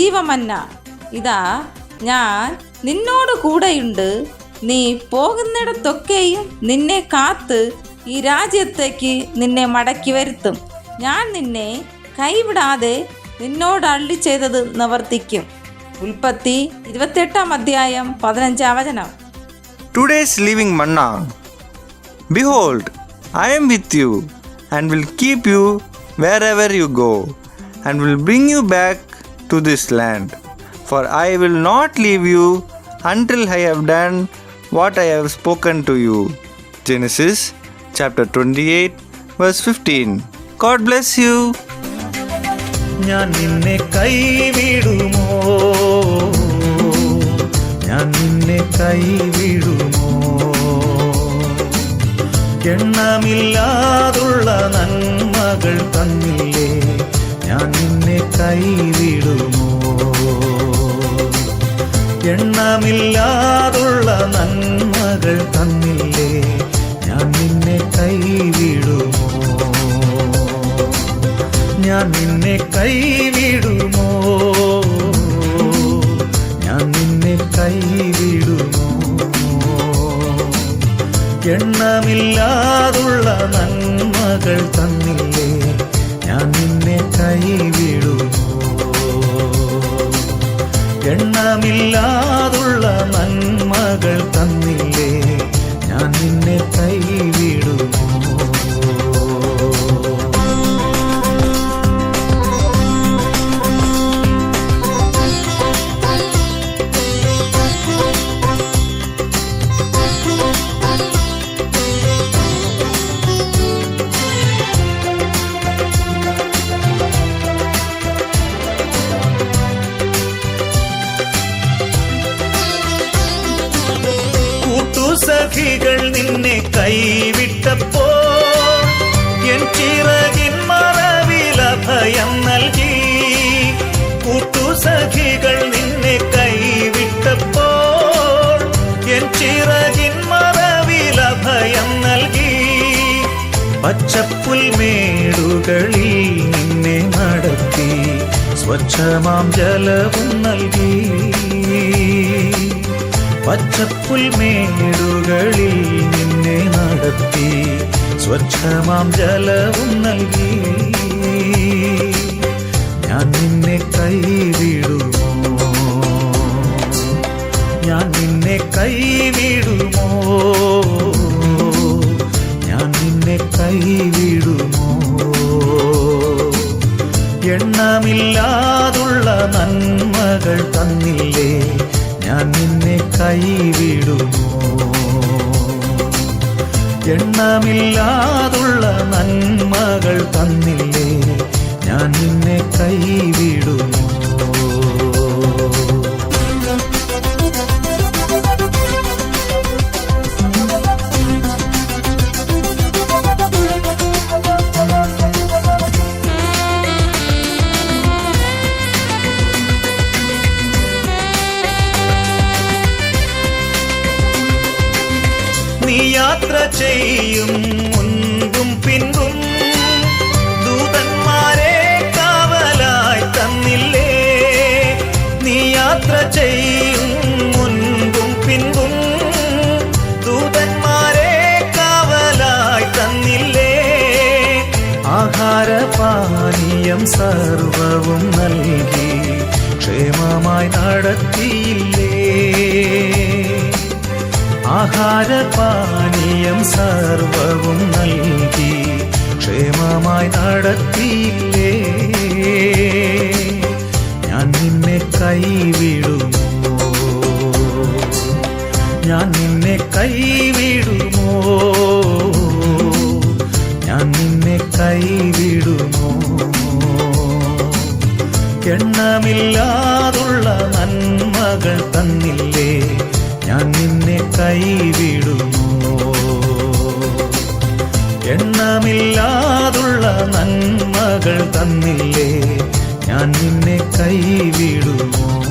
ജീവമന്ന. ഇതാ ഞാൻ നിന്നോട് കൂടെയുണ്ട്. നീ പോകുന്നിടത്തൊക്കെയും നിന്നെ കാത്ത് ഈ രാജ്യത്തേക്ക് നിന്നെ മടക്കി വരുത്തും. ഞാൻ നിന്നെ കൈവിടാതെ നിന്നോട് അള്ളി ചെയ്തത് നിവർത്തിക്കും. ഉൽപ്പത്തി ഇരുപത്തെട്ടാം അധ്യായം പതിനഞ്ചാം വചനം. Today's living manna behold I am with you and will keep you wherever you go and will bring you back to this land. For I will not leave you until I have done what I have spoken to you. Genesis chapter 28, verse 15. God bless you. ഞാൻ നിന്നെ കൈവിടുമോ ഞാൻ നിന്നെ കൈവിടുമോ എണ്ണമില്ലാതുള്ള നന്മകൾ തന്നില്ലേ ഞാൻ നിന്നെ കൈവിടുമോ? എണ്ണമില്ലാതുള്ള നന്മകൾ തന്നില്ലേ? ഞാൻ നിന്നെ കൈവിടുമോ? ഞാൻ നിന്നെ കൈവിടുമോ? ഞാൻ നിന്നെ കൈവിടുമോ? എണ്ണമില്ലാതുള്ള നന്മകൾ തന്നില്ലേ? ഞാൻ നിന്നെ കൈവിടുമോ? എണ്ണമില്ലാതുള്ള നന്മകൾ തന്നില്ലേ? ഞാൻ നിന്നെ കൈവിടുമോ? നിന്നെ കൈവിട്ടപ്പോ എൻ ചിറകിൻ മറവില ഭയം നൽകി. കൂട്ടുസഖികൾ നിന്നെ കൈവിട്ടപ്പോൾ എൻ ചിറകിൻ മറവില ഭയം നൽകി. പച്ചപ്പുൽമേടുകളിൽ നിന്നെ നടത്തി സ്വച്ഛമാം ജലവും നൽകി. പച്ചപ്പുൽമേടുകളിൽ നിന്നെ നടത്തി. സ്വച്ഛമാം ജലവും നൽകി. ഞാൻ നിന്നെ കൈവിടുമോ? ഞാൻ നിന്നെ കൈവിടുമോ? ഞാൻ നിന്നെ കൈവിടുമോ? എണ്ണമില്ലാതുള്ള നന്മകൾ തന്നില്ലേ? ഞാൻ നിന്നെ കൈവിടുന്നു എണ്ണമില്ലാതുള്ള നന്മകൾ തന്നില്ലേ? ഞാൻ നിന്നെ കൈവിടുമോ? നീ യാത്ര ചെയ്യും മുൻപും പിൻപും. ദൂതന്മാരെ കാവലായി തന്നില്ലേ? നീ യാത്ര ചെയ്യും മുൻപും പിൻപും. ദൂതന്മാരെ കാവലായി തന്നില്ലേ? ആഹാരപാനീയം സർവവും നൽകി ക്ഷേമമായി നടത്തിയില്ലേ? ആഹാരപാനീയം സർവവും നൽകി ക്ഷേമമായി നടത്തിയില്ലേ? ഞാൻ നിന്നെ കൈവിടുമോ? ഞാൻ നിന്നെ കൈവിടുമോ? ഞാൻ നിന്നെ കൈവിടുമോ? എണ്ണമില്ലാതുള്ള നന്മകൾ തന്നില്ലേ? ഞാൻ നിന്നെ കൈവിടുന്നു എണ്ണമില്ലാതുള്ള നന്മകൾ തന്നില്ലേ? ഞാൻ നിന്നെ കൈവിടുമോ?